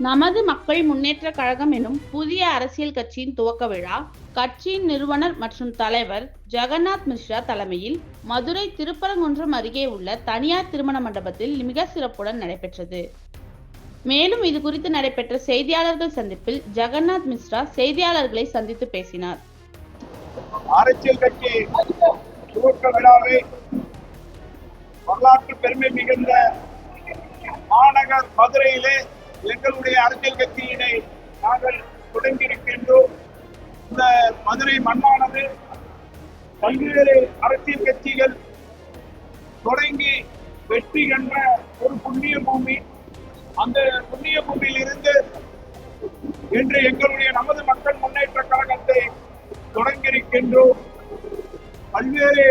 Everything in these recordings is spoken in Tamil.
நமது மக்கள் முன்னேற்ற கழகம் எனும் புதிய அரசியல் கட்சியின் துவக்க விழா கட்சியின் நிறுவனர் மற்றும் தலைவர் ஜெகநாத் மிஸ்ரா தலைமையில் மதுரை திருப்பரங்குன்றம் அருகே உள்ள தனியார் திருமண மண்டபத்தில் மிக சிறப்புடன் நடைபெற்றது. மேலும் இது குறித்து நடைபெற்ற செய்தியாளர்கள் சந்திப்பில் ஜெகநாத் மிஸ்ரா செய்தியாளர்களை சந்தித்து பேசினார். அரசியல் கட்சி துவக்க விழாவை வரலாற்று பெருமை மிகுந்த மாநகர் மதுரையிலே எங்களுடைய அரசியல் கட்சியினை நாங்கள் தொடங்கியிருக்கின்றோம். இந்த மதுரை மண்ணானது பல்வேறு அரசியல் கட்சிகள் தொடங்கி வெற்றி கண்ட ஒரு புண்ணிய பூமி. அந்த புண்ணிய பூமியில் இருந்து இன்று எங்களுடைய நமது மக்கள் முன்னேற்ற கழகத்தை தொடங்கியிருக்கின்றோம். பல்வேறு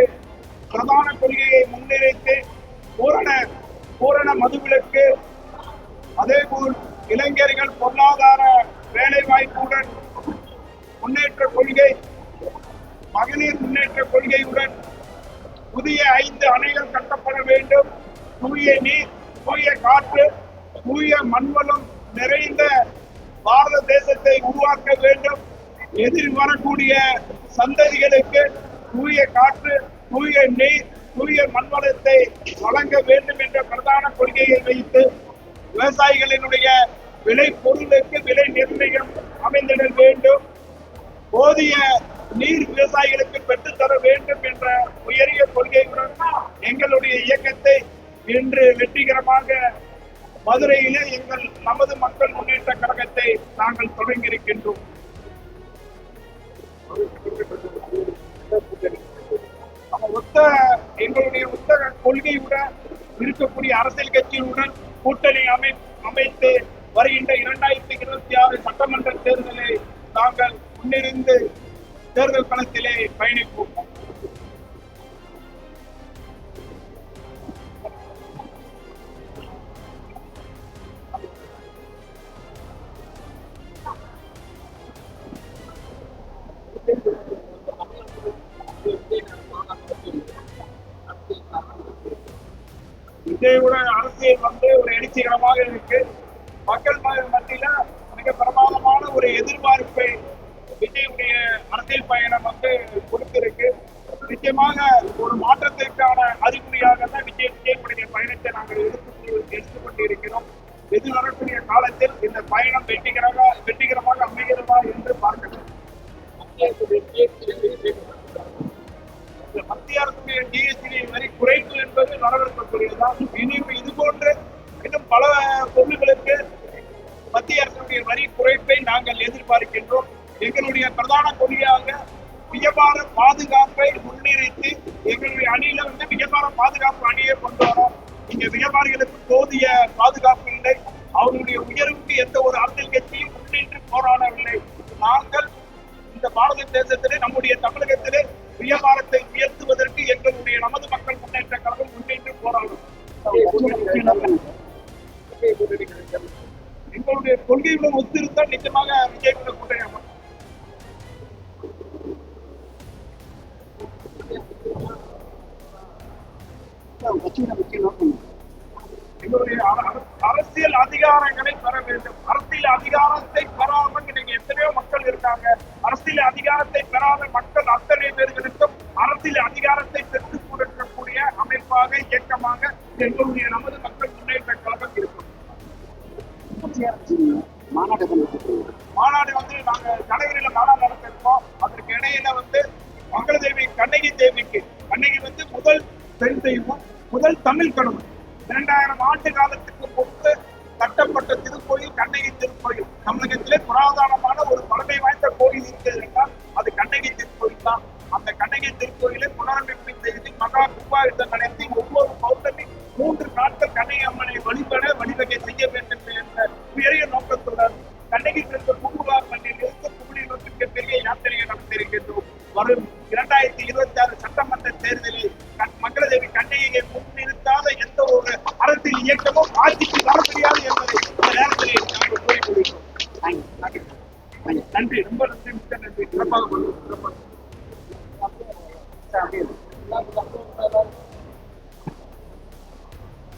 பிரதான கொள்கையை முன்னிறுத்தி பூரண பூரண மதுவிலக்கு அதேபோல் இளைஞர்கள் பொருளாதார வேலை வாய்ப்புடன் முன்னேற்ற கொள்கை மகளிர் முன்னேற்ற கொள்கையுடன் புதிய ஐந்து அணைகள் கட்டப்பட வேண்டும். தூய நீர் தூய காற்று தூய மண்வளம் நிறைந்த பாரத தேசத்தை உருவாக்க வேண்டும். எதிர் வரக்கூடிய சந்ததிகளுக்கு தூய காற்று தூய நீர் தூய மண்வளத்தை வழங்க வேண்டும் என்ற பிரதான கொள்கையை வைத்து விவசாயிகளினுடைய விலை பொருளுக்கு விலை நிர்ணயம் அமைந்திட வேண்டும். போதிய நீர் விவசாயிகளுக்கு பெற்றுத்தர வேண்டும் என்ற உயரிய கொள்கையுடன் எங்களுடைய இயக்கத்தை இன்று வெற்றிகரமாக மதுரையிலே எங்கள் நமது மக்கள் முன்னேற்ற கழகத்தை நாங்கள் தொடங்கியிருக்கின்றோம். இருக்கின்றோம் ஒத்த எங்களுடைய ஒத்த கொள்கையுடன் இருக்கக்கூடிய அரசியல் கட்சியுடன் கூட்டணி அமை அமைத்து வருகின்ற இரண்டாயிரத்தி இருபத்தி ஆறு சட்டமன்ற தேர்தலை நாங்கள் முன்னிருந்து தேர்தல் களத்திலே பயணிப்போம். இதையுடன் அரசியல் வந்து ஒரு எழுச்சிகரமாக இருக்கு. மக்கள் மத்தியில மிக பிரமாதமான ஒரு எதிர்பார்ப்பை விஜயுடைய அரசியல் பயணம் வந்து கொடுத்திருக்கு. நிச்சயமாக ஒரு மாற்றத்திற்கான அறிகுறியாக தான் விஜய் விஜயனுடைய பயணத்தை நாங்கள் எடுத்து எடுத்துக்கொண்டு இருக்கிறோம் எதிர்வரக்கூடிய காலத்தில் இந்த பயணம் வெற்றிகரமாக வெற்றிகரமாக அமைகிறதா என்று பார்க்கணும். மத்திய மத்திய அரசுடைய ஜிஎஸ்டி வரி குறைப்பு என்பது வரவேற்கக்கூடியதுதான். இனியும் இது போன்ற இன்னும் பல பொருள்களுக்கு மத்திய அரசுடைய வரி குறைப்பை நாங்கள் எதிர்பார்க்கின்றோம். எங்களுடைய பிரதான கொள்கையாக வியாபார பாதுகாப்பை முன்னிறுத்தி எங்களுடைய அணியில வந்து வியாபார பாதுகாப்பு அணியை கொண்டு வரோம். இங்க வியாபாரிகளுக்கு போதிய பாதுகாப்பு இல்லை. அவர்களுடைய உயர்வுக்கு எந்த ஒரு அரசியல் கட்சியும் முன்னின்று போராடவில்லை. நாங்கள் இந்த பாரத தேசத்திலே நம்முடைய தமிழகத்திலே எங்களுடைய ஒத்து ஒத்திருந்தால் நிச்சயமாக விஜயகுட கூட்டணி அமையும். அரசியல் அதிகாரங்களை பெற வேண்டும். அரசியல் அதிகாரத்தை பெறாமல் இன்னைக்கு எத்தனையோ மக்கள் இருக்காங்க. அரசியல் அதிகாரத்தை பெறாத மக்கள் அத்தனை பேர்களுக்கும் அரசியல் அதிகாரத்தை பெற்றுக் கொடுக்கக்கூடிய அமைப்பாக இயக்கமாக எங்களுடைய நமது மக்கள் முன்னேற்ற கழகம் இருக்கும். மாநாடு மாநாடு வந்து நாங்க ஜனவரியில மாநாடு நடத்திருக்கோம். அதற்கு இடையில வந்து மங்கள தேவி கண்ணகி தேவிக்கு கண்ணகி வந்து முதல் பெண் தெய்வம் முதல் தமிழ் கடவுள் இரண்டாயிரம் ஆண்டு காலத்துக்கு முன்பு கட்டப்பட்ட திருக்கோயில் கண்ணகி திருக்கோயில். தமிழகத்திலே புராதனமான ஒரு பழமை வாய்ந்த கோயில் இருக்கிறது என்றால் அது கண்ணகி திருக்கோயில் தான். அந்த கண்ணகி திருக்கோயிலை புனரமைப்பு செய்து மகா கும்பாயுத்தம் நடத்தி ஒவ்வொரு பௌர்ணமி மூன்று நாட்கள் கண்ணகி அம்மனை வழிபட வழிவகை செய்ய வேண்டும் என்ற உயரிய நன்றி ரொம்ப நன்றி மிக்க நன்றி. சிறப்பாக சிறப்பாக